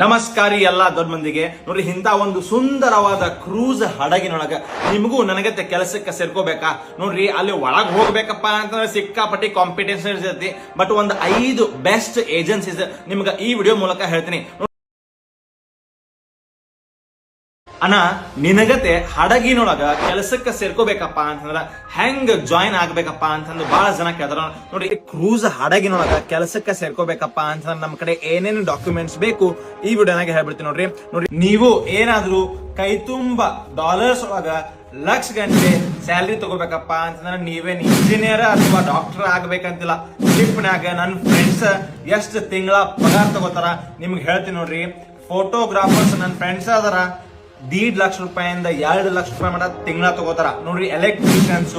ನಮಸ್ಕಾರಿ ಎಲ್ಲಾ ದೊಡ್ಡ ಮಂದಿಗೆ. ನೋಡ್ರಿ ಇಂತ ಒಂದು ಸುಂದರವಾದ ಕ್ರೂಸ್ ಹಡಗಿನೊಳಗ ನಿಮಗೂ ನನಗತ್ತೆ ಕೆಲಸಕ್ಕೆ ಸೇರ್ಕೋಬೇಕಾ? ನೋಡ್ರಿ, ಅಲ್ಲಿ ಒಳಗ್ ಹೋಗ್ಬೇಕಪ್ಪ ಅಂತಂದ್ರೆ ಸಿಕ್ಕಾಪಟ್ಟಿ ಕಾಂಪಿಟೇಷನ್ ಇರ್ತೈತಿ. ಬಟ್ ಒಂದು ಐದು ಬೆಸ್ಟ್ ಏಜೆನ್ಸೀಸ್ ನಿಮ್ಗೆ ಈ ವಿಡಿಯೋ ಮೂಲಕ ಹೇಳ್ತೀನಿ. ಅಣ್ಣ ನಿನಗತೆ ಹಡಗಿನೊಳಗ ಕೆಲಸಕ್ಕೆ ಸೇರ್ಕೋಬೇಕಪ್ಪ ಅಂತಂದ್ರ ಹೆಂಗ್ ಜಾಯಿನ್ ಆಗ್ಬೇಕಪ್ಪ ಅಂತಂದು ಬಹಳ ಜನ ಕೇಳ್ತಾರ. ನೋಡಿ ಕ್ರೂಸ್ ಹಡಗಿನೊಳಗ ಕೆಲಸಕ್ಕೆ ಸೇರ್ಕೋಬೇಕಪ್ಪ ಅಂತಂದ್ರೆ ನಮ್ ಕಡೆ ಏನೇನು ಡಾಕ್ಯುಮೆಂಟ್ಸ್ ಬೇಕು ಈ ವಿಡಿಯೋನಾಗ ಹೇಳ್ಬಿಡ್ತೀನಿ ನೋಡ್ರಿ. ನೋಡಿ ನೀವು ಏನಾದ್ರೂ ಕೈ ತುಂಬ ಡಾಲರ್ಸ್ ಒಳಗ ಲಕ್ಷ ಗಂಟೆ ಸ್ಯಾಲ್ರಿ ತಗೋಬೇಕಪ್ಪ ಅಂತಂದ್ರೆ ನೀವೇನ್ ಇಂಜಿನಿಯರ್ ಅಥವಾ ಡಾಕ್ಟರ್ ಆಗ್ಬೇಕಂತಿಲ್ಲ. ಶಿಪ್ನ್ಯಾಗ ನನ್ನ ಫ್ರೆಂಡ್ಸ್ ಎಷ್ಟು ತಿಂಗಳ ಪಗಾರ ತಗೋತಾರ, ನಿಮ್ಗೆ ಹೇಳ್ತೀನಿ ನೋಡ್ರಿ. ಫೋಟೋಗ್ರಾಫರ್ಸ್ ನನ್ನ ಫ್ರೆಂಡ್ಸ್ ಅದಾರ ದೀಡ್ ಲಕ್ಷ ರೂಪಾಯಿಂದ ಎರಡು ಲಕ್ಷ ರೂಪಾಯಿ ಮಟ ತಿಂಗಳ ತಗೋತಾರ. ನೋಡ್ರಿ ಎಲೆಕ್ಟ್ರಿಷಿಯನ್ಸ್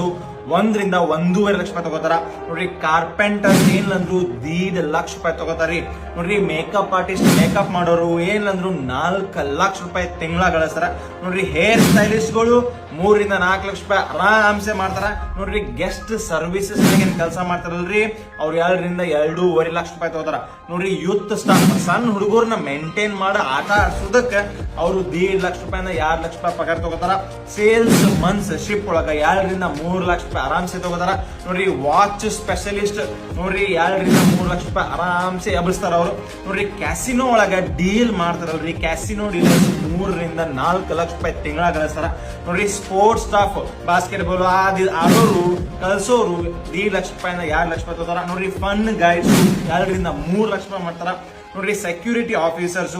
ಒಂದರಿಂದ ಒಂದೂವರೆ ಲಕ್ಷ ರೂಪಾಯಿ ತಗೋತಾರ. ನೋಡ್ರಿ ಕಾರ್ಪೆಂಟರ್ ಏನಂದ್ರು ದೀಡ್ ಲಕ್ಷ ರೂಪಾಯಿ ತಗೋತಾರಿ ನೋಡ್ರಿ ಮೇಕಪ್ ಆರ್ಟಿಸ್ಟ್ ಮೇಕಪ್ ಮಾಡೋರು ಏನಂದ್ರು ನಾಲ್ಕು ಲಕ್ಷ ರೂಪಾಯಿ ತಿಂಗಳ ಗಳಿಸ್ತಾರ. ನೋಡ್ರಿ ಹೇರ್ ಸ್ಟೈಲಿಸ್ಟ್ಗಳು ಮೂರರಿಂದ ನಾಲ್ಕು ಲಕ್ಷ ರೂಪಾಯಿ ಆರಾಮ್ಸೆ ಮಾಡ್ತಾರ. ನೋಡ್ರಿ ಗೆಸ್ಟ್ ಸರ್ವಿಸಸ್ ಏನ್ ಕೆಲಸ ಮಾಡ್ತಾರಲ್ರಿ? ಅವ್ರು ಎರಡರಿಂದ ಎರಡೂವರೆ ಲಕ್ಷ ರೂಪಾಯಿ ತಗೋತಾರ. ನೋಡ್ರಿ ಯೂತ್ ಸ್ಟಾಫ್ ಸಣ್ಣ ಹುಡುಗರನ್ನ ಮೇಂಟೈನ್ ಮಾಡ ಆಟ ಆಡ್ಸೋದಕ್ಕೆ ಅವರು ದೀಡ್ ಲಕ್ಷ ರೂಪಾಯಿಂದ ಎರಡು ಲಕ್ಷ ರೂಪಾಯಿ ಪಗಾರ ತಗೋತಾರ. ಸೇಲ್ಸ್ ಮನ್ಸ್ ಶಿಪ್ ಒಳಗ ಎರಡರಿಂದ ಮೂರು ಲಕ್ಷ ರೂಪಾಯಿ ಆರಾಮ್ಸೆ ತಗೋತಾರ. ನೋಡ್ರಿ ವಾಚ್ ಸ್ಪೆಷಲಿಸ್ಟ್ ನೋಡ್ರಿ, ಎರಡರಿಂದ ಮೂರು ಲಕ್ಷ ರೂಪಾಯಿ ಆರಾಮ್ಸೆ ಎಬ್ಬಿಸ್ತಾರ ಅವರು. ನೋಡ್ರಿ ಕ್ಯಾಸಿನೋ ಒಳಗ ಡೀಲ್ ಮಾಡ್ತಾರಲ್ರಿ ಕ್ಯಾಸಿನೋ ಡೀಲರ್ಸ್ ಮೂರರಿಂದ ನಾಲ್ಕು ಲಕ್ಷ ರೂಪಾಯಿ ತಿಂಗಳ ಗಳಿಸ್ತಾರ ನೋಡ್ರಿ ಸ್ಪೋರ್ಟ್ಸ್ ಸ್ಟಾಫ್ ಬಾಸ್ಕೆಟ್ ಬಾಲ್ ಆದಿ ಆಡೋರು, ಕಲ್ಸೋರು ದೀಡ್ ಲಕ್ಷ ರೂಪಾಯಿಂದ ಎರಡು ಲಕ್ಷ ರೂಪಾಯಿ ತಗೋತಾರ. ನೋಡ್ರಿ ಫನ್ ಗೈಡ್ಸ್ ಎರಡರಿಂದ ಮೂರು ಲಕ್ಷ ರೂಪಾಯಿ ಮಾಡ್ತಾರ. ನೋಡ್ರಿ ಸೆಕ್ಯೂರಿಟಿ ಆಫೀಸರ್ಸ್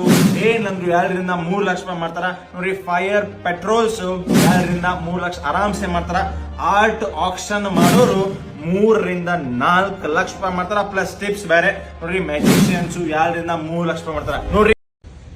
ಏನಂದ್ರು ಎರಡರಿಂದ ಮೂರು ಲಕ್ಷ ರೂಪಾಯಿ ಮಾಡ್ತಾರ. ನೋಡ್ರಿ ಫೈರ್ ಪೆಟ್ರೋಲ್ಸ್ ಎರಡರಿಂದ ಮೂರು ಲಕ್ಷ ಆರಾಮ್ಸೆ ಮಾಡ್ತಾರ. ಆರ್ಟ್ ಆಕ್ಷನ್ ಮಾಡೋರು ಮೂರರಿಂದ ನಾಲ್ಕು ಲಕ್ಷ ರೂಪಾಯಿ ಮಾಡ್ತಾರ. ಪ್ಲಸ್ ಟಿಪ್ಸ್ ಬೇರೆ. ನೋಡ್ರಿ ಮ್ಯಾಜಿಷಿಯನ್ಸ್ ಎರಡರಿಂದ ಮೂರು ಲಕ್ಷ ರೂಪಾಯಿ ಮಾಡ್ತಾರ. ನೋಡ್ರಿ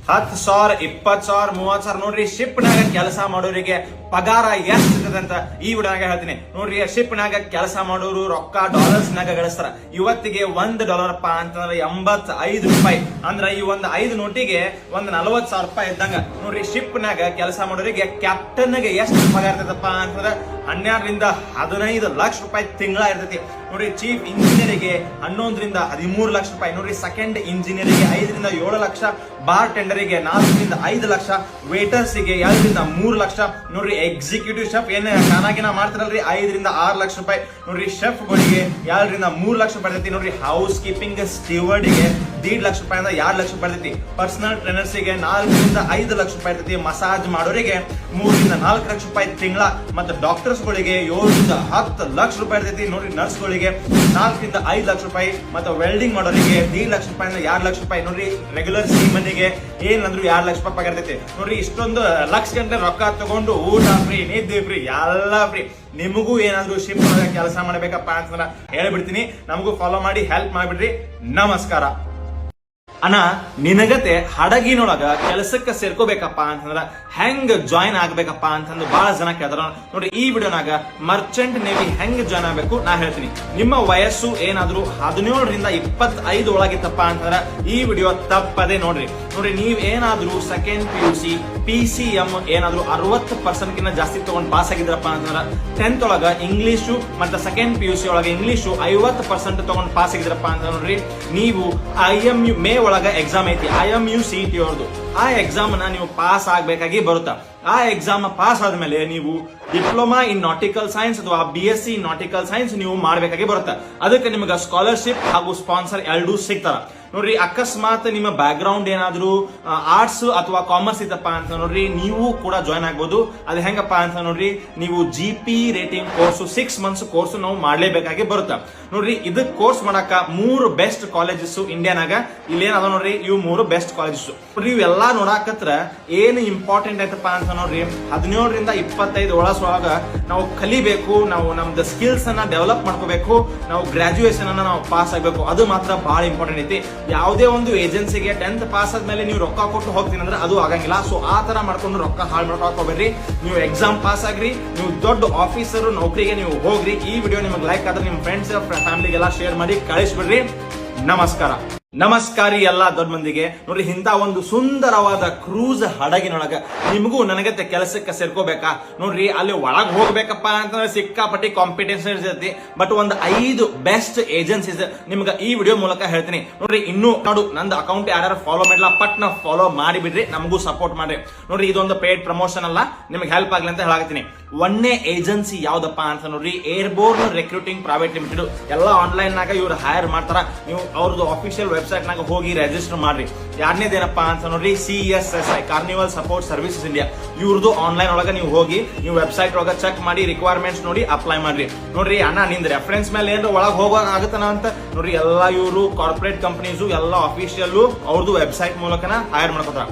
ಹತ್ತು ಸಾವಿರ, ಇಪ್ಪತ್ತು ಸಾವಿರ ಮೂವತ್ ಸಾವಿರ. ನೋಡ್ರಿ ಶಿಪ್ ನಾಗ ಕೆಲಸ ಮಾಡೋರಿಗೆ ಪಗಾರ ಎಷ್ಟು ಸಿಗ್ತದೆ ಅಂತ ಈ ವಿಡಿಯೋನಾಗ ಹೇಳ್ತೀನಿ. ನೋಡ್ರಿ ಶಿಪ್ ನಾಗ ಕೆಲಸ ಮಾಡೋರು ರೊಕ್ಕ ಡಾಲರ್ಸ್ ನಾಗ ಗಳಿಸ್ತಾರ. ಇವತ್ತಿಗೆ ಒಂದ್ ಡಾಲರ್ ಪಾ ಅಂತಂದ್ರೆ ಎಂಬತ್ ಐದು ರೂಪಾಯಿ. ಅಂದ್ರ ಈ ಒಂದ್ ಐದು ನೋಟಿಗೆ ಒಂದ್ ನಲವತ್ ಸಾವಿರ ರೂಪಾಯಿ ಇದ್ದಂಗ. ನೋಡ್ರಿ, ಶಿಪ್ನಾಗ ಕೆಲಸ ಮಾಡೋರಿಗೆ ಕ್ಯಾಪ್ಟನ್ಗೆ ಎಷ್ಟು ಪಗಾರ ಇರ್ತದಪ್ಪ ಅಂತಂದ್ರೆ ಹನ್ನೆರಡರಿಂದ ಹದಿನೈದು ಲಕ್ಷ ರೂಪಾಯಿ ತಿಂಗಳ ಇರ್ತೈತಿ. ನೋಡ್ರಿ ಚೀಫ್ ಇಂಜಿನಿಯರಿಗೆ ಹನ್ನೊಂದರಿಂದ ಹದಿಮೂರು ಲಕ್ಷ ರೂಪಾಯಿ ನೋಡ್ರಿ ಸೆಕೆಂಡ್ ಇಂಜಿನಿಯರಿಗೆ ಐದರಿಂದ ಏಳು ಲಕ್ಷ ಬಾರ್ ಟೆಂಡರಿಗೆ ನಾಲ್ಕರಿಂದ ಐದು ಲಕ್ಷ ವೇಟರ್ಸ್ಗೆ ಎರಡರಿಂದ ಮೂರು ಲಕ್ಷ ನೋಡ್ರಿ ಎಕ್ಸಿಕ್ಯೂಟಿವ್ ಶೆಫ್ ಏನೇ ಚೆನ್ನಾಗಿನ ಮಾಡ್ತಾರಲ್ರಿ? ಐದರಿಂದ ಆರು ಲಕ್ಷ ರೂಪಾಯಿ ನೋಡ್ರಿ ಶೆಫ್ ಗಳಿಗೆ ಎರಡರಿಂದ ಮೂರು ಲಕ್ಷ ಬರ್ತೈತಿ ನೋಡ್ರಿ ಹೌಸ್ ಕೀಪಿಂಗ್ ಸ್ಟೀವರ್ಡ್ಗೆ ದೀಡ್ ಲಕ್ಷ ರೂಪಾಯಿಂದ ಎರಡು ಲಕ್ಷ ರೂಪಾಯಿ ಇರ್ತೈತಿ. ಪರ್ಸನಲ್ ಟ್ರೈನರ್ಸ್ಗೆ ನಾಲ್ಕರಿಂದ ಐದು ಲಕ್ಷ ರೂಪಾಯಿ ಇರ್ತೈತಿ. ಮಸಾಜ್ ಮಾಡೋರಿಗೆ ಮೂರರಿಂದ ನಾಲ್ಕು ಲಕ್ಷ ರೂಪಾಯಿ ತಿಂಗಳ. ಮತ್ತೆ ಡಾಕ್ಟರ್ಸ್ ಗಳಿಗೆ ಏಳರಿಂದ ಹತ್ತು ಲಕ್ಷ ರೂಪಾಯಿ ಇರ್ತೈತಿ. ನೋಡಿ ನರ್ಸ್ ಗಳಿಗೆ ನಾಲ್ಕರಿಂದ ಐದು ಲಕ್ಷ ರೂಪಾಯಿ. ಮತ್ತೆ ವೆಲ್ಡಿಂಗ್ ಮಾಡೋರಿಗೆ ದೀಡ್ ಲಕ್ಷ ರೂಪಾಯಿಂದ ಎರಡು ಲಕ್ಷ ರೂಪಾಯಿ. ನೋಡ್ರಿ ರೆಗ್ಯುಲರ್ ಸಿ ಮನಿಗೆ ಏನಂದ್ರು ಎರಡು ಲಕ್ಷ ರೂಪಾಯಿ ಇರ್ತೈತಿ. ನೋಡ್ರಿ ಇಷ್ಟೊಂದು ಲಕ್ಷ ಗಂಟೆ ರೊಕ್ಕ ತಗೊಂಡು ಊಟ ಫ್ರೀ ನಿದ್ದೆ ಫ್ರೀ ಎಲ್ಲ ಫ್ರೀ ನಿಮಗೂ ಏನಾದ್ರು ಶಿಪ್ ಕೆಲಸ ಮಾಡಬೇಕಪ್ಪ ಅಂತಂದ್ರ ಹೇಳ್ಬಿಡ್ತೀನಿ. ನಮಗೂ ಫಾಲೋ ಮಾಡಿ ಹೆಲ್ಪ್ ಮಾಡ್ಬಿಡ್ರಿ. ನಮಸ್ಕಾರ. ಅಣ್ಣ ನಿನಗತೆ ಹಡಗಿನೊಳಗ ಕೆಲಸಕ್ಕೆ ಸೇರ್ಕೋಬೇಕಪ್ಪ ಅಂತಂದ್ರ ಹೆಂಗ್ ಜಾಯಿನ್ ಆಗ್ಬೇಕಪ್ಪ ಅಂತಂದು ಬಹಳ ಜನ ಕೇಳ್ತಾರ. ನೋಡ್ರಿ, ಈ ವಿಡಿಯೋನಾಗ ಮರ್ಚೆಂಟ್ ನೇವಿ ಹೆಂಗ್ ಜಾಯ್ನ್ ಆಗ್ಬೇಕು ನಾ ಹೇಳ್ತೀನಿ. ನಿಮ್ಮ ವಯಸ್ಸು ಏನಾದ್ರೂ ಹದಿನೇಳರಿಂದ ಇಪ್ಪತ್ತೈದು ಒಳಗಿತ್ತಪ್ಪ ಅಂತಂದ್ರ ಈ ವಿಡಿಯೋ ತಪ್ಪದೆ ನೋಡ್ರಿ. ನೋಡ್ರಿ, ನೀವ್ ಏನಾದ್ರೂ second P U C P C M ಏನಾದ್ರು ಅರವತ್ತು ಪರ್ಸೆಂಟ್ ಕಿಂತ ಜಾಸ್ತಿ ತಗೊಂಡು ಪಾಸ್ ಆಗಿದ್ರಪ್ಪ ಅಂತಂದ್ರೆ ಟೆಂತ್ ಒಳಗ ಇಂಗ್ಲೀಷು ಮತ್ತೆ ಸೆಕೆಂಡ್ ಪಿ ಯು ಸಿ ಒಳಗ ಇಂಗ್ಲೀಷು ಐವತ್ತು ಪರ್ಸೆಂಟ್ ತಗೊಂಡು ಪಾಸ್ ಆಗಿದ್ರಪ್ಪ ಅಂತ ನೋಡ್ರಿ, ನೀವು ಐ ಎಂ ಯು ಮೇ ಒಳಗ ಎಕ್ಸಾಮ್ ಐತಿ I M U C T ಅವ್ರದ್ದು ಆ ಎಕ್ಸಾಮ್ನ ನೀವು ಪಾಸ್ ಆಗ್ಬೇಕಾಗಿ ಬರುತ್ತಾ? ಆ ಎಕ್ಸಾಮ್ ಪಾಸ್ ಆದ್ಮೇಲೆ ನೀವು ಡಿಪ್ಲೊಮಾ ಇನ್ ನಾಟಿಕಲ್ ಸೈನ್ಸ್ ಅಥವಾ B S C nautical science ನೀವು ಮಾಡಬೇಕಾಗಿ ಬರುತ್ತೆ. ಅದಕ್ಕೆ ನಿಮಗೆ ಸ್ಕಾಲರ್ಶಿಪ್ ಹಾಗೂ ಸ್ಪಾನ್ಸರ್ ಎರಡೂ ಸಿಗ್ತಾರ. ನೋಡ್ರಿ, ಅಕಸ್ಮಾತ್ ನಿಮ್ಮ ಬ್ಯಾಕ್ ಗ್ರೌಂಡ್ ಏನಾದ್ರು ಆರ್ಟ್ಸ್ ಅಥವಾ ಕಾಮರ್ಸ್ ಇತ್ತಪ್ಪ ಅಂತ ನೋಡ್ರಿ, ನೀವು ಕೂಡ ಜಾಯ್ನ್ ಆಗ್ಬೋದು. ಅದು ಹೆಂಗಪ್ಪ ಅಂತ ನೋಡ್ರಿ, ನೀವು G P rating course six months course ನಾವು ಮಾಡ್ಲೇಬೇಕಾಗಿ ಬರುತ್ತೆ. ನೋಡ್ರಿ, ಇದಕ್ ಕೋರ್ಸ್ ಮಾಡಕ್ಕ ಮೂರು ಬೆಸ್ಟ್ ಕಾಲೇಜಸ್ ಇಂಡಿಯಾನಾಗ ಇಲ್ಲೇನದ ನೋಡ್ರಿ, ಇವು ಮೂರು ಬೆಸ್ಟ್ ಕಾಲೇಜಸ್ ನೋಡ್ರಿ, ಇವೆಲ್ಲಾ ನೋಡಾಕತ್ರ ಏನು ಇಂಪಾರ್ಟೆಂಟ್ ಆಯ್ತಪ್ಪ ಅಂತ ನೋಡ್ರಿ, ಹದಿನೇಳರಿಂದ ಇಪ್ಪತ್ತೈದು ಒಳಸೊಳಗ ನಾವು ಕಲಿಬೇಕು, ನಾವು ನಮ್ದು ಸ್ಕಿಲ್ಸ್ ಅನ್ನ ಡೆವಲಪ್ ಮಾಡ್ಕೋಬೇಕು, ನಾವು ಗ್ರಾಜುಯೇಷನ್ ಅನ್ನ ನಾವು ಪಾಸ್ ಆಗಬೇಕು. ಅದು ಮಾತ್ರ ಬಹಳ ಇಂಪಾರ್ಟೆಂಟ್ ಐತಿ. ಯಾವುದೇ ಒಂದು ಏಜೆನ್ಸಿಗೆ ಟೆಂತ್ ಪಾಸ್ ಆದ್ಮೇಲೆ ನೀವು ರೊಕ್ಕ ಕೊಟ್ಟು ಹೋಗ್ತೀನಿ ಅಂದ್ರೆ ಅದು ಆಗಂಗಿಲ್ಲ. ಸೊ ಆ ತರ ಮಾಡ್ಕೊಂಡು ರೊಕ್ಕ ಹಾಳು ಮಾಡ್ಕೋಬೇಡ್ರಿ ನೀವು ಎಕ್ಸಾಮ್ ಪಾಸ್ ಆಗ್ರಿ, ನೀವು ದೊಡ್ಡ ಆಫೀಸರ್ ನೌಕರಿಗೆ ನೀವು ಹೋಗ್ರಿ. ಈ ವಿಡಿಯೋ ನಿಮಗೆ ಲೈಕ್ ಆದ್ರೆ ನಿಮ್ಮ ಫ್ರೆಂಡ್ಸ್ ಫ್ಯಾಮಿಲಿಗೆಲ್ಲ ಶೇರ್ ಮಾಡಿ ಕಳಿಸ್ಬಿಡ್ರಿ. ನಮಸ್ಕಾರ. ನಮಸ್ಕಾರಿ ಎಲ್ಲ ದೊಡ್ಡ ಮಂದಿಗೆ ನೋಡ್ರಿ ಇಂತ ಒಂದು ಸುಂದರವಾದ ಕ್ರೂಸ್ ಹಡಗಿನೊಳಗ ನಿಮಗೂ ನನಗತ್ತೆ ಕೆಲಸಕ್ಕೆ ಸೇರ್ಕೋಬೇಕಾ? ನೋಡ್ರಿ, ಅಲ್ಲಿ ಒಳಗೆ ಹೋಗ್ಬೇಕಪ್ಪ ಅಂತಂದ್ರೆ ಸಿಕ್ಕಾಪಟ್ಟಿ ಕಾಂಪಿಟೇಷನ್ ಇರ್ತೈತಿ. ಬಟ್ ಒಂದು ಐದು ಬೆಸ್ಟ್ ಏಜೆನ್ಸೀಸ್ ನಿಮ್ಗೆ ಈ ವಿಡಿಯೋ ಮೂಲಕ ಹೇಳ್ತೀನಿ. ನೋಡ್ರಿ, ಇನ್ನೂ ನೋಡು, ನಂದು ಅಕೌಂಟ್ ಯಾರು ಫಾಲೋ ಮಾಡಿಲ್ಲ ಪಟ್ನ ಫಾಲೋ ಮಾಡಿಬಿಡ್ರಿ, ನಮಗೂ ಸಪೋರ್ಟ್ ಮಾಡ್ರಿ. ನೋಡ್ರಿ, ಇದೊಂದು ಪೇಡ್ ಪ್ರಮೋಷನ್ ಅಲ್ಲ, ನಿಮ್ಗೆ ಹೆಲ್ಪ್ ಆಗ್ಲಿ ಅಂತ ಹೇಳಾಕತ್ತೀನಿ. ಒಂದೇ ಏಜೆನ್ಸಿ ಯಾವ್ದಪ್ಪ ಅಂತ ನೋಡ್ರಿ ಏರ್ಬೋರ್ನ್ ರೆಕ್ರೂಟಿಂಗ್ ಪ್ರೈವೇಟ್ ಲಿಮಿಟೆಡ್ ಎಲ್ಲ ಆನ್ಲೈನ್ ನಾಗ ಇವ್ರು ಹೈರ್ ಮಾಡ್ತಾರ. ನೀವು ಅವ್ರದ್ದು ಅಫಿಷಿಯಲ್ ವೆಬ್ಸೈಟ್ ನಾಗ ಹೋಗಿ ರಿಜಿಸ್ಟರ್ ಮಾಡ್ರಿ. ಎರಡನೇದೇನಪ್ಪ ಅಂತ ನೋಡ್ರಿ C S S I carnival support services India ಇವ್ರದ್ದು ಆನ್ಲೈನ್ ಒಳಗ ನೀವು ಹೋಗಿ, ನೀವು ವೆಬ್ಸೈಟ್ ಒಳಗ ಚೆಕ್ ಮಾಡಿ ರಿಕ್ವೈರ್ಮೆಂಟ್ಸ್ ನೋಡಿ ಅಪ್ಲೈ ಮಾಡ್ರಿ. ನೋಡ್ರಿ, ಅಣ್ಣ, ನಿಂದ ರೆಫರೆನ್ಸ್ ಮೇಲೆ ಏನಾರ ಒಳಗೆ ಹೋಗೋಕೆ ಆಗತ್ತನ ಅಂತ? ನೋಡ್ರಿ, ಎಲ್ಲ ಇವರು ಕಾರ್ಪೊರೇಟ್ ಕಂಪನೀಸು ಎಲ್ಲ ಅಫಿಷಿಯಲ್ ಅವ್ರದ್ದು ವೆಬ್ಸೈಟ್ ಮೂಲಕನ ಹೈರ್ ಮಾಡ್ಕೋತಾರ.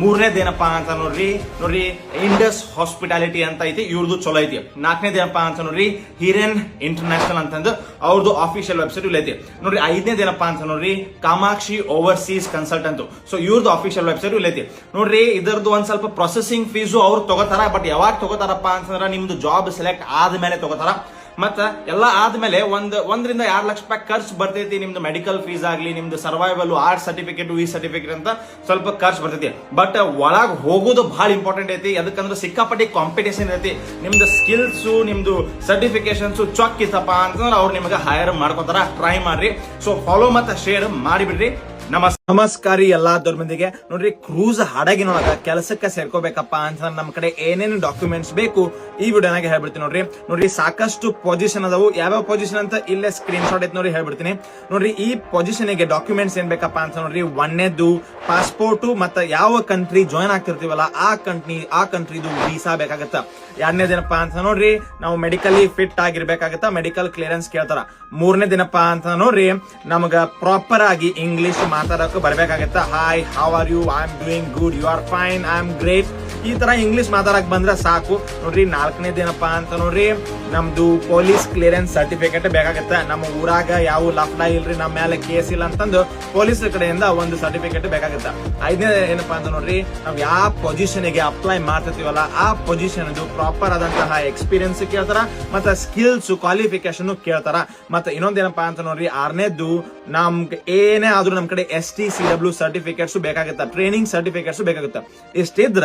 ಮೂರನೇದೇನಪ್ಪ ಅಂತ ನೋಡ್ರಿ. ನೋಡ್ರಿ ಇಂಡಸ್ ಹಾಸ್ಪಿಟಾಲಿಟಿ ಅಂತ ಐತಿ ಇವ್ರದ್ದು ಚಲೋ ಐತಿ. ನಾಲ್ಕನೇದೇನಪ್ಪ ಅಂತ ನೋಡ್ರಿ ಹಿರೇನ್ ಇಂಟರ್ನ್ಯಾಷನಲ್ ಅಂತಂದು ಅವ್ರದ್ದು ಆಫಿಷಿಯಲ್ ವೆಬ್ಸೈಟ್ ಇಲ್ಲ ಐತಿ. ನೋಡ್ರಿ ಐದನೇದೇನಪ್ಪ ಅಂತ ನೋಡ್ರಿ ಕಾಮಾಕ್ಷಿ ಓವರ್ಸೀಸ್ ಕನ್ಸಲ್ಟೆಂಟ್ ಸೊ ಇವ್ರದ್ದು ಆಫಿಷಿಯಲ್ ವೆಬ್ಸೈಟ್ ಇಲ್ಲ ಐತಿ. ನೋಡ್ರಿ, ಇದರದ್ದು ಒಂದ್ ಸ್ವಲ್ಪ ಪ್ರೊಸೆಸಿಂಗ್ ಫೀಸು ಅವ್ರು ತಗೋತಾರ ಬಟ್ ಯಾವಾಗ ತಗೋತಾರಪ್ಪ ಅಂತಂದ್ರೆ, ನಿಮ್ದು ಜಾಬ್ ಸೆಲೆಕ್ಟ್ ಆದ್ಮೇಲೆ ತಗೋತಾರ. ಮತ್ತ ಎಲ್ಲ ಆದ್ಮೇಲೆ ಒಂದ್, ಒಂದರಿಂದ ಎರಡು ಲಕ್ಷ ರೂಪಾಯಿ ಖರ್ಚು ಬರ್ತೈತಿ. ನಿಮ್ದು ಮೆಡಿಕಲ್ ಫೀಸ್ ಆಗ್ಲಿ, ನಿಮ್ದು ಸರ್ವೈವಲ್ ಆರ್ಟ್ ಸರ್ಟಿಫಿಕೇಟ್ ಈ ಸರ್ಟಿಫಿಕೇಟ್ ಅಂತ ಸ್ವಲ್ಪ ಖರ್ಚು ಬರ್ತೈತಿ. ಬಟ್ ಒಳಗ್ ಹೋಗೋದು ಬಹಳ ಇಂಪಾರ್ಟೆಂಟ್ ಐತಿ. ಅದಕ್ಕಂದ್ರೆ ಸಿಕ್ಕಾಪಟ್ಟಿ ಕಾಂಪಿಟೇಷನ್ ಐತಿ. ನಿಮ್ದು ಸ್ಕಿಲ್ಸ್ ನಿಮ್ದು ಸರ್ಟಿಫಿಕೇಶನ್ಸ್ ಚೊಕ್ ಇತ್ತಪ್ಪ ಅಂತಂದ್ರೆ ಅವ್ರು ನಿಮಗೆ ಹೈರ್ ಮಾಡ್ಕೊತಾರ. ಟ್ರೈ ಮಾಡ್ರಿ. ಸೊ ಫಾಲೋ ಮತ್ತೆ ಶೇರ್ ಮಾಡಿಬಿಡ್ರಿ. ನಮಸ್ ನಮಸ್ಕಾರಿ ಎಲ್ಲಾ ಮಂದಿಗೆ ನೋಡ್ರಿ ಕ್ರೂಸ್ ಹಡಗಿನೊಳಗ ಕೆಲಸಕ್ಕೆ ಸೇರ್ಕೋಬೇಕಪ್ಪ ಅಂತ ನಮ್ಮ ಕಡೆ ಏನೇನು ಡಾಕ್ಯುಮೆಂಟ್ಸ್ ಬೇಕು ಈ ವಿಡಿಯೋನಾಗ ಹೇಳ್ಬಿಡ್ತೀನಿ ನೋಡ್ರಿ. ನೋಡ್ರಿ, ಸಾಕಷ್ಟು ಪೊಸಿಷನ್ ಅದಾವು. ಯಾವ್ಯಾವ ಪೊಸಿಷನ್ ಅಂತ ಇಲ್ಲೇ ಸ್ಕ್ರೀನ್ ಶಾಟ್ ಐತಿ ನೋಡಿ ಹೇಳ್ಬಿಡ್ತೀನಿ. ನೋಡ್ರಿ, ಈ ಪೊಸಿಷನ್ಗೆ ಡಾಕ್ಯುಮೆಂಟ್ಸ್ ಏನ್ ಬೇಕಪ್ಪ ಅಂತ ನೋಡ್ರಿ ಒನ್ನೇದು ಪಾಸ್ಪೋರ್ಟ್ ಮತ್ತ ಯಾವ ಕಂಟ್ರಿ ಜಾಯ್ನ್ ಆಗ್ತಿರ್ತೀವಲ್ಲ, ಆ ಕಂಟ್ರಿ ಆ ಕಂಟ್ರಿದು ವೀಸಾ ಬೇಕಾಗತ್ತ. ಎರಡನೇದೇನಪ್ಪ ಅಂತ ನೋಡ್ರಿ, ನಾವು ಮೆಡಿಕಲಿ ಫಿಟ್ ಆಗಿರ್ಬೇಕಾಗತ್ತ ಮೆಡಿಕಲ್ ಕ್ಲಿಯರೆನ್ಸ್ ಕೇಳ್ತಾರ. ಮೂರನೇ ದಿನಪ್ಪ ಅಂತ ನೋಡ್ರಿ, ನಮಗ ಪ್ರಾಪರ್ ಆಗಿ ಇಂಗ್ಲಿಷ್ ಮಾತಾಡಕ್ ಬರ್ಬೇಕಾಗತ್ತ? Hi how are you I am doing good you are fine I am great ಈ ತರ ಇಂಗ್ಲಿಷ್ ಮಾತಾಡಕ್ ಬಂದ್ರೆ ಸಾಕು. ನೋಡ್ರಿ ನಾಲ್ಕನೇದೇನಪ್ಪ ಅಂತ ನೋಡ್ರಿ. ನಮ್ದು ಪೊಲೀಸ್ ಕ್ಲಿಯರೆನ್ಸ್ ಸರ್ಟಿಫಿಕೇಟ್ ಬೇಕಾಗತ್ತೆ. ನಮ್ಮ ಊರಾಗ ಯಾವ ಲಫ್ಡ ಇಲ್ರಿ, ನಮ್ಮ ಮೇಲೆ ಕೇಸ್ ಇಲ್ಲ ಅಂತಂದು ಪೊಲೀಸ್ ಕಡೆಯಿಂದ ಒಂದು ಸರ್ಟಿಫಿಕೇಟ್ ಬೇಕಾಗತ್ತೆ. ಐದನೇ ಏನಪ್ಪಾ ಅಂತ ನೋಡ್ರಿ, ನಾವ್ ಯಾವ ಪೊಸಿಷನ್ಗೆ ಅಪ್ಲೈ ಮಾಡ್ತಿರ್ತೀವಲ್ಲ, ಆ ಪೊಸಿಷನ್ ಪ್ರಾಪರ್ ಆದಂತಹ ಎಕ್ಸ್ಪೀರಿಯನ್ಸ್ ಕೇಳ್ತಾರ, ಮತ್ತೆ ಸ್ಕಿಲ್ಸ್ ಕ್ವಾಲಿಫಿಕೇಶನ್ ಕೇಳ್ತಾರ. ಮತ್ತೆ ಇನ್ನೊಂದೇನಪ್ಪಾ ಅಂತ ನೋಡ್ರಿ ಆರನೇದ್ದು ನಮ್ಗೆ ಏನೇ ಆದ್ರೂ ನಮ್ ಕಡೆ S T C W certificates ಬೇಕಾಗುತ್ತ training certificates ಬೇಕಾಗುತ್ತೆ. ಇಷ್ಟಿದ್ರ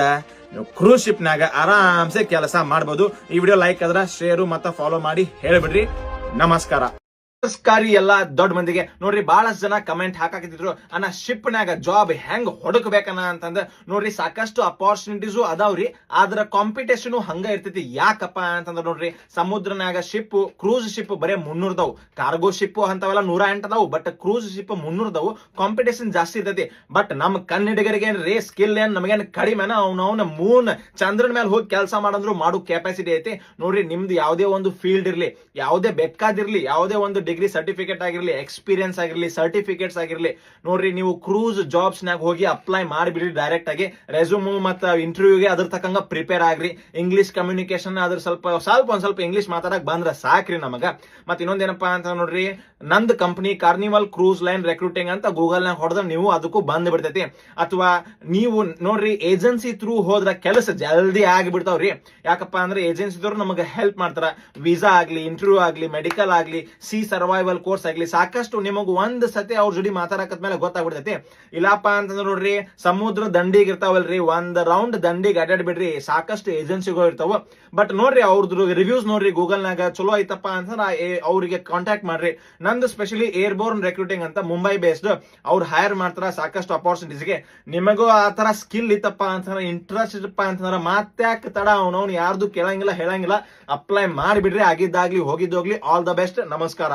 ನೀವು ಕ್ರೂಸ್ ಶಿಪ್ ನಾಗ ಆರಾಮ್ಸೆ ಕೆಲಸ ಮಾಡ್ಬೋದು. ಈ ವಿಡಿಯೋ ಲೈಕ್ ಆದ್ರೆ ಶೇರು ಮತ್ತೆ ಫಾಲೋ ಮಾಡಿ ಹೇಳ್ಬಿಡ್ರಿ. ನಮಸ್ಕಾರ. ನಮಸ್ಕಾರಿ ಎಲ್ಲ ದೊಡ್ಡ ಮಂದಿಗೆ, ನೋಡ್ರಿ ಬಹಳಷ್ಟು ಜನ ಕಮೆಂಟ್ ಹಾಕಾಕಿದ್ರು ಅನ್ನ ಶಿಪ್ ನಾಗ ಜಾಬ್ ಹೆಂಗ್ ಹೊಡಕ್ಬೇಕನ್ನ ಅಂತಂದ್ರೆ ನೋಡ್ರಿ ಸಾಕಷ್ಟು ಅಪಾರ್ಚುನಿಟೀಸು ಅದಾವ್ರಿ ಆದ್ರ ಕಾಂಪಿಟೇಷನ್ ಹಂಗ ಇರ್ತೈತಿ, ಯಾಕಪ್ಪ ಅಂತಂದ್ರ ನೋಡ್ರಿ ಸಮುದ್ರನಾಗ ಶಿಪ್ ಕ್ರೂಸ್ ಶಿಪ್ ಬರೇ ಮುನ್ನೂರ್ದವು ಕಾರ್ಗೋ ಶಿಪ್ ಅಂತವೆಲ್ಲ ನೂರ ಎಂಟದವು ಬಟ್ ಕ್ರೂಸ್ ಶಿಪ್ ಮುನ್ನೂರ್ದವು ಕಾಂಪಿಟೇಷನ್ ಜಾಸ್ತಿ ಇರ್ತೈತಿ. ಬಟ್ ನಮ್ ಕನ್ನಡಿಗರಿಗೆ ಏನ್ರಿ ಸ್ಕಿಲ್ ಏನ್ ನಮಗೇನ್ ಕಡಿಮೆನ ಅವ್ನ ಮೂನ್ ಚಂದ್ರನ ಮೇಲೆ ಹೋಗಿ ಕೆಲಸ ಮಾಡಂದ್ರು ಮಾಡೋ ಕೆಪಾಸಿಟಿ ಐತಿ. ನೋಡ್ರಿ ನಿಮ್ದು ಯಾವುದೇ ಒಂದು ಫೀಲ್ಡ್ ಇರ್ಲಿ, ಯಾವುದೇ ಬೇಕಾದಿರ್ಲಿ ಯಾವುದೇ ಒಂದು ಸರ್ಟಿಫಿಕೇಟ್ ಆಗಿರಲಿ ಎಕ್ಸ್ಪೀರಿಯನ್ಸ್ ಆಗಿರಲಿ ಸರ್ಟಿಫಿಕೇಟ್ಸ್ ಆಗಿರಲಿ, ನೋಡ್ರಿ ನೀವು ಕ್ರೂಸ್ ಜಾಬ್ಸ್ ನಾಗ ಹೋಗಿ ಅಪ್ಲೈ ಮಾಡಿಬಿಡ್ರಿ ಡೈರೆಕ್ಟ್ ಆಗಿ ರೆಸ್ಯೂಮ್ ಮತ್ತು ಇಂಟರ್ವ್ಯೂಗೆ ಅದ್ರ ತಕ್ಕಂಗ ಪ್ರಿಪೇರ್ ಆಗ್ರಿ. ಇಂಗ್ಲಿಷ್ ಕಮ್ಯುನಿಕೇಶನ್ ಅದ್ರ ಸ್ವಲ್ಪ ಸ್ವಲ್ಪ ಒಂದ್ ಸ್ವಲ್ಪ ಇಂಗ್ಲಿಷ್ ಮಾತಾಡಕ್ ಬಂದ್ರ ಸಾಕ್ರಿ ನಮಗ. ಮತ್ತೆ ಇನ್ನೊಂದೇನಪ್ಪಾ ಅಂತ ನೋಡ್ರಿ, ನಂದ್ company carnival cruise line recruiting ಅಂತ ಗೂಗಲ್ ನಾಗ ಹೊಡೆದ್ರೆ ನೀವು ಅದಕ್ಕೂ ಬಂದ್ ಬಿಡ್ತೈತಿ. ಅಥವಾ ನೀವು ನೋಡ್ರಿ ಏಜೆನ್ಸಿ ಥ್ರೂ ಹೋದ್ರ ಕೆಲಸ ಜಲ್ದಿ ಆಗಿಬಿಡ್ತಾವ್ರಿ. ಯಾಕಪ್ಪ ಅಂದ್ರೆ ಏಜೆನ್ಸಿದವ್ರು ನಮಗ ಹೆಲ್ಪ್ ಮಾಡ್ತಾರ. ವೀಸಾ ಆಗ್ಲಿ ಇಂಟರ್ವ್ಯೂ ಆಗ್ಲಿ ಮೆಡಿಕಲ್ ಆಗ್ಲಿ ಸಿ ಸರ್ವೈವಲ್ ಕೋರ್ಸ್ ಆಗ್ಲಿ, ಸಾಕಷ್ಟು ನಿಮಗ್ ಒಂದ್ ಸತಿ ಅವ್ರ ಜೋಡಿ ಮಾತಾಡಕತ್ಮೇಲೆ ಗೊತ್ತಾಗ್ಬಿಡ್ತೈತಿ. ಇಲ್ಲಪ್ಪ ಅಂತಂದ್ರೆ ನೋಡ್ರಿ ಸಮುದ್ರ ದಂಡಿಗೆ ಇರ್ತಾವಲ್ರಿ, ಒಂದ್ ರೌಂಡ್ ದಂಡಿಗೆ ಅಡ್ಡಾಡ್ಬಿಡ್ರಿ ಸಾಕಷ್ಟು ಏಜೆನ್ಸಿಗಳು ಇರ್ತಾವ. ಬಟ್ ನೋಡ್ರಿ ಅವ್ರದ್ದು ರಿವ್ಯೂಸ್ ನೋಡ್ರಿ ಗೂಗಲ್ ನಾಗ ಚಲೋ ಐತಪ್ಪ ಅಂತಂದ್ರೆ ಅವರಿಗೆ ಕಾಂಟ್ಯಾಕ್ಟ್ ಮಾಡ್ರಿ. ನಂದು ಸ್ಪೆಷಲಿ ಏರ್ ಬೋರ್ನ್ ರೆಕ್ರೂಟಿಂಗ್ ಅಂತ ಮುಂಬೈ ಬೇಸ್ಡ್ ಅವ್ರು ಹೈರ್ ಮಾಡ್ತಾರ ಸಾಕಷ್ಟು ಅಪಾರ್ಚುನಿಟೀಸ್ಗೆ ನಿಮಗೂ ಆ ತರ ಸ್ಕಿಲ್ ಇತ್ತಪ್ಪ ಅಂತಂದ್ರೆ ಇಂಟ್ರೆಸ್ಟ್ ಇತ್ತಪ್ಪ ಅಂತಂದ್ರೆ ಮತ್ತೆ ತಡ ಅವನವ್ನು ಯಾರ್ದು ಕೇಳಂಗಿಲ್ಲ, ಹೇಳಂಗಿಲ್ಲ. ಅಪ್ಲೈ ಮಾಡಿಬಿಡ್ರಿ, ಆಗಿದ್ದಾಗ್ಲಿ, ಹೋಗಿದ್ದೋಗ್ಲಿ ಆಲ್ ದ ಬೆಸ್ಟ್ ನಮಸ್ಕಾರ.